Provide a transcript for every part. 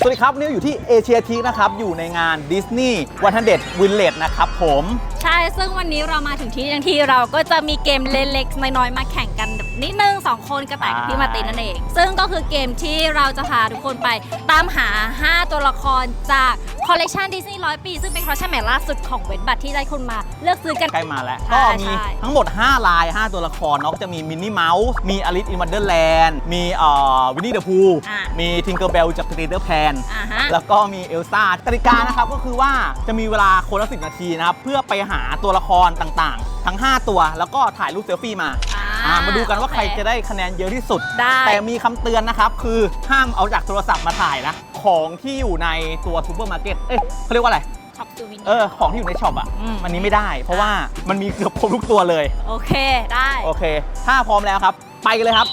สวัสดีครับวันนี่อยู่ที่เอเชียทีนะครับ อยู่ในงานดิสนีย์วันทันเด็ดวินเลดนะครับผมใช่ซึ่งวันนี้เรามาถึงที่ทั้งที่เราก็จะมีเกมเล็กๆน้อยๆมาแข่งกันนิดนึงสองคนกระต่ายกับพี่มาร์ตินนั่นเอง ซึ่งก็คือเกมที่เราจะพาทุกคนไปตามหา 5 ตัวละครจากคอลเลกชันดิสนีย์ร้อยปี ซึ่งเป็นคอลเลกชันใหม่ล่าสุดของเว็บบัตรที่ได้คนมาเลือกซื้อกัน ใกล้มาแล้ว ใช่ก็มีใช่ ทั้งหมด 5 ลาย 5 ตัวละครเนาะก็จะมีมินนี่เมาส์ มีอลิซอินวันเดอร์แลนด์ มีเอ่อวินนี่เดอะพูอะมีทิงเกอร์เบลจากปีเตอร์แพน อ่าฮะ แล้วก็มีเอลซ่ากติกานะครับก็คือว่าจะมีเวลาคนละสินาทีนะครับ เพื่อไปหาตัวละครต่างๆ ทั้ง 5 ตัวแล้วก็ถ่ายรูปเซลฟี่มาอ่าอ่ามาดูกันว่าใครโอเคจะได้คะแนนเยอะที่สุด ได้ แต่มีคำเตือนนะครับ คือห้ามเอาจากโทรศัพท์มาถ่ายนะ ของที่อยู่ในตัวซูเปอร์มาร์เก็ตเอ้ยเขาเรียกว่าอะไร ช็อปซูมิน เออของที่อยู่ในช็อปอะอืมมันนี้ไม่ได้ เพราะว่ามันมีเกือบครบทุกตัวเลย โอเค ได้ โอเค ถ้าพร้อมแล้วครับ ไปกันเลยครับ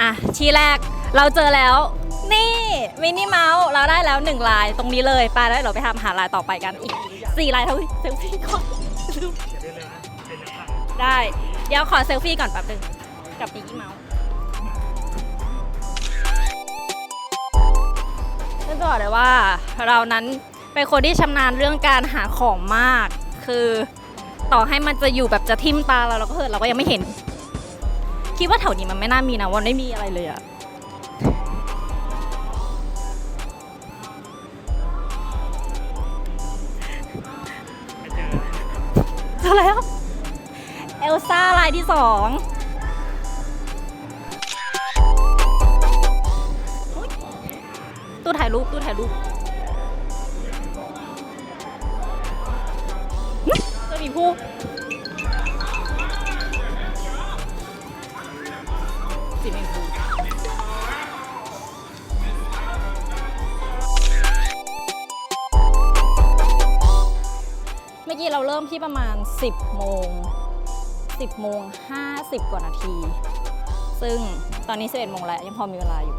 อะ ที่แรกเราเจอแล้ว นี่ มินิเมาส์เราได้แล้วหนึ่งลายตรงนี้เลยไปแล้วเราไปทำหาลายต่อไปกันอีกสี่ลายเท่าเซลฟี่ก่อน ได้ เดี๋ยวขอเซลฟี่ก่อนแป๊บนึง กับมินิเมาส์ก็จะบอกเลยว่าเรานั้นเป็นคนที่ชำนาญเรื่องการหาของมาก คือต่อให้มันจะอยู่แบบจะทิ่มตาเราเราก็เถอะเราก็ยังไม่เห็น คิดว่าแถวนี้มันไม่น่ามีนะวันไม่มีอะไรเลยอะ แล้ว เอลซ่าลายที่สองตู้ถ่ายรูปตู้ถ่ายรูปจอหมีผู้สีแมงคู กี้เราเริ่มที่ประมาณ 10 โมง 10 โมง 50 กว่านาที ซึ่งตอนนี้11โมงแล้วยังพอมีเวลาอยู่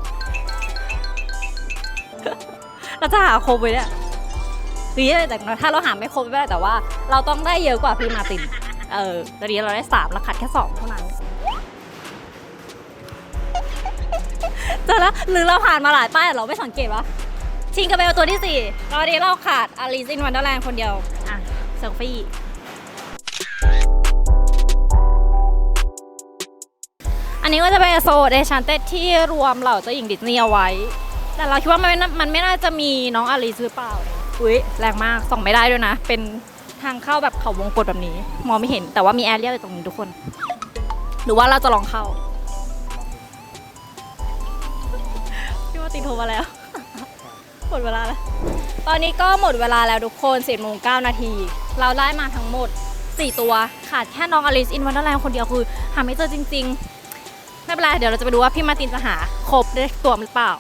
เราจะหาครบไว้เนี่ยคือแต่ถ้าเราหาไม่ครบไม่ได้แต่ว่า เราต้องได้เยอะกว่าพี่มาติน เออตอนนี้เราได้3เราขาดแค่ 2 เท่านั้นเจอแล้วหรือเราผ่านมาหลายป้ายเราไม่สังเกตวะชิงกระเบลตัวที่ 4 ตอนนี้เราขาดอาริซินวันเดอร์แลนด์คนเดียว อะ ซลฟี่อันนี้ก็จะเป็นโซเดชันเต็ดที่รวมเหล่าเจ้าหญิงดิสนีย์เอาไว้ แต่เราคิดว่ามันไม่น่ามันไม่น่าจะมีน้องอาริสหรือเปล่า อุ๊ย แรงมาก ส่องไม่ได้ด้วยนะ เป็นทางเข้าแบบเขาวงกตแบบนี้ มองไม่เห็นแต่ว่ามีแอร์เรียลอยู่ตรงนี้ทุกคน หรือว่าเราจะลองเข้าพี่ว่าตินโทรมาแล้วหมดเวลาแล้ว ตอนนี้ก็หมดเวลาแล้วทุกคน10โมง9นาที เราได้มาทั้งหมด 4 ตัวขาดแค่น้องอลิซอินวันเดอร์แลนด์คนเดียวคือ หาไม่เจอจริง ๆ ไม่เป็นไร เดี๋ยวเราจะไปดูว่าพี่มาตินจะหาครบได้ตัวหรือเปล่า